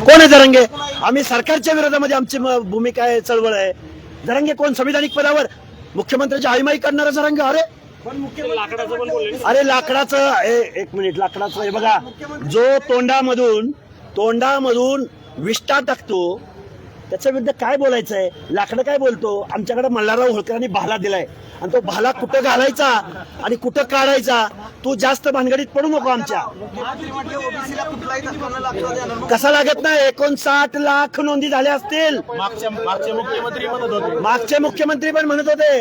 कोण आहे जरंगे आम्ही सरकारच्या विरोधामध्ये आमची भूमिका आहे चळवळ आहे. जरंगे कोण? संविधानिक पदावर. मुख्यमंत्र्याची आईमाई करणारा जरंगे अरे. अरे लाकडाचं एक मिनिट लाकडाचं हे बघा. जो तोंडामधून तोंडामधून विष्टा टाकतो त्याच्या विरुद्ध काय बोलायचं आहे लाकडं काय बोलतो? आमच्याकडे मल्हारराव होळकरांनी भाला दिलाय. आणि तो भाला कुठं घालायचा? आणि कुठं काढायचा? तू जास्त भानगडीत पडू नको आमच्या. कसा लागत नाही? एकोणसाठ लाख नोंदी झाल्या असतील. मागचे मुख्यमंत्री म्हणत होते. मागचे मुख्यमंत्री पण म्हणत होते.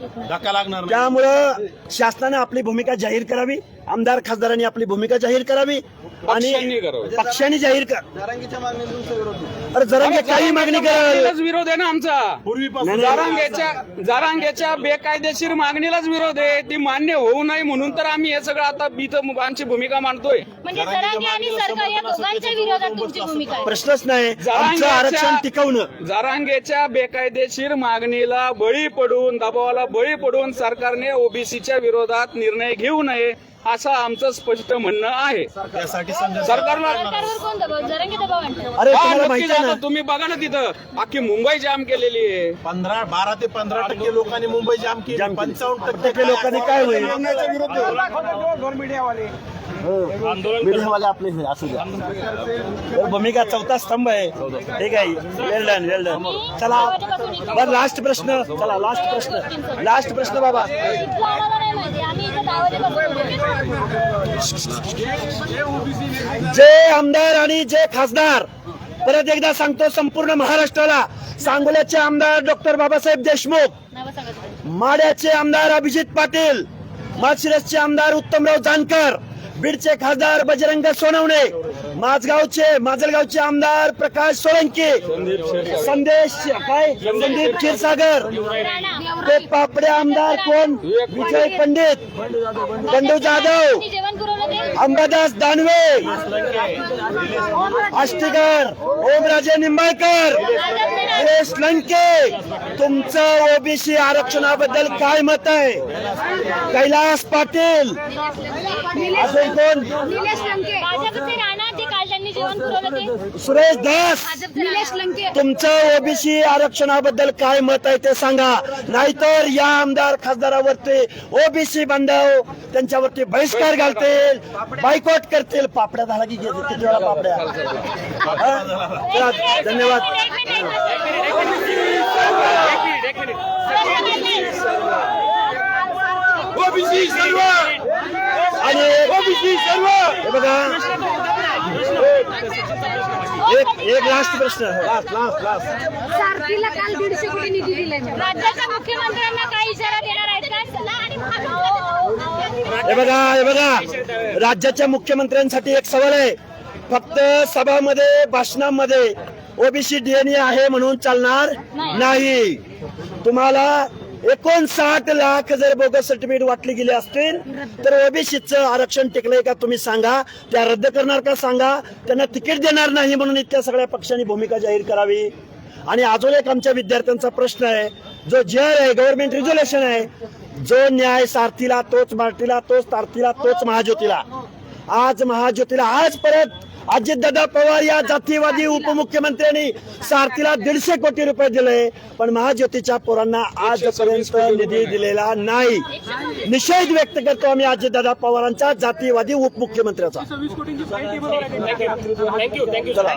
धक्का लागणार नाही. त्यामुळं शासनाने आपली भूमिका जाहीर करावी आमदार खासदारांनी आपली भूमिका जाहीर करावी आणि पक्षांनी करावी. पक्षांनी जाहीर कर अरे काही मागणी मागणीलाच विरोध आहे ना आमचा. पूर्वीपासून जारांगेच्या जारांगेच्या बेकायदेशीर मागणीलाच विरोध आहे. ती मान्य होऊ नये म्हणून तर आम्ही हे सगळं आता इथं आमची भूमिका मांडतोय. म्हणजे जरांगे आणि सरकार या दोघांच्या विरोधात तुमची भूमिका आहे. प्रश्नच नाही. आमचं जरांगेच्या- आरक्षण टिकवणं. जारांगेच्या बेकायदेशीर मागणीला बळी पडून दबावाला बळी पडून सरकारने ओबीसीच्या विरोधात निर्णय घेऊ नये असं आमचं स्पष्ट म्हणणं आहे. संघर्ष सरकारला सरकारवर कोण दबाव? जरांगे दबाव आणतात. अरे हा, तुम्हाला नक्कीच माहिती आहे आता ना? तुम्ही बघा ना तिथं. अख्खी मुंबई जाम केलेली आहे. पंधरा बारा ते पंधरा टक्के लोकांनी मुंबई जाम केली. जाम केली. पंचावन्न टक्के लोकांनी काय होईल? मीडियावाले. आपले हे असू द्या. तर भूमिका चौथा स्तंभ आहे. ठीक आहे. वेल डन वेल डन चला. बर लास्ट प्रश्न. चला लास्ट प्रश्न. लास्ट प्रश्न बाबा इथलं आम्हाला नाही माहिती. आम्ही इथं दहा वाजेपासून जे आमदार आणि जे खासदार. परत एकदा सांगतो संपूर्ण महाराष्ट्राला. सांगोल्याचे आमदार डॉक्टर बाबासाहेब देशमुख. माड्याचे आमदार अभिजित पाटील. माळशिरसचे आमदार उत्तमराव जानकर. बीडचे खासदार बजरंग सोनवणे. माझगावचे माजलगावचे आमदार प्रकाश सोळंके. संदेश काय संदीप क्षीरसागर. ते पापडे आमदार कोण? विजय पंडित. बंडू जाधव. अंबादास दानवे. आष्टीकर ओमराजे निंबाळकर. सुरेश लंके. तुमचं ओबीसी आरक्षणाबद्दल काय मत आहे? कैलास पाटील. अजून कोण? जेवण पुरवलं ते? सुरेश दास निलेश लंके. तुमचं ओबीसी आरक्षणाबद्दल काय मत आहे ते सांगा. नाहीतर या आमदार खासदारावरती ओबीसी बांधव त्यांच्यावरती बहिष्कार घालतील बायकॉट करतील. पापड्या झाला की किती वेळा पापड्या? हा? चला, धन्यवाद. ओबीसी सर्व! आणि ओबीसी सर्व! हे बघा. एक एक लास्ट प्रश्न लास्ट लास्ट लास्ट सारथीला काल दीडशे कोटी निधी दिलाय राज्याच्या मुख्यमंत्र्यांना काय इशारा देणार आहेत का? हे बघा हे बघा. राज्याच्या मुख्यमंत्र्यांसाठी एक सवाल आहे. फक्त सभामध्ये भाषणामध्ये ओबीसी डीएनए आहे म्हणून चालणार नाही. तुम्हाला एकोणसाठ लाख जर बोगस सर्टिफिकेट वाटली गेली असतील तर ओबीसीचं आरक्षण टिकलंय का तुम्ही सांगा. त्या रद्द करणार का सांगा. त्यांना तिकीट देणार नाही म्हणून इतक्या सगळ्या पक्षांनी भूमिका जाहीर करावी. आणि अजून एक आमच्या विद्यार्थ्यांचा प्रश्न आहे. जो जे आहे गव्हर्नमेंट रिझोल्युशन आहे जो न्याय सारथीला तोच मारतीला तोच तारतीला तोच महाज्योतीला. आज महाज्योतीला आज परत अजितदादा पवार या जातीवादी उपमुख्यमंत्र्यांनी सारथीला दीडशे कोटी रुपये दिले पण महाज्योतीच्या पोरांना आजपर्यंत निधी दिलेला नाही. निषेध व्यक्त करतो आम्ही अजितदादा पवारांच्या जातीवादी उपमुख्यमंत्र्याचा. चला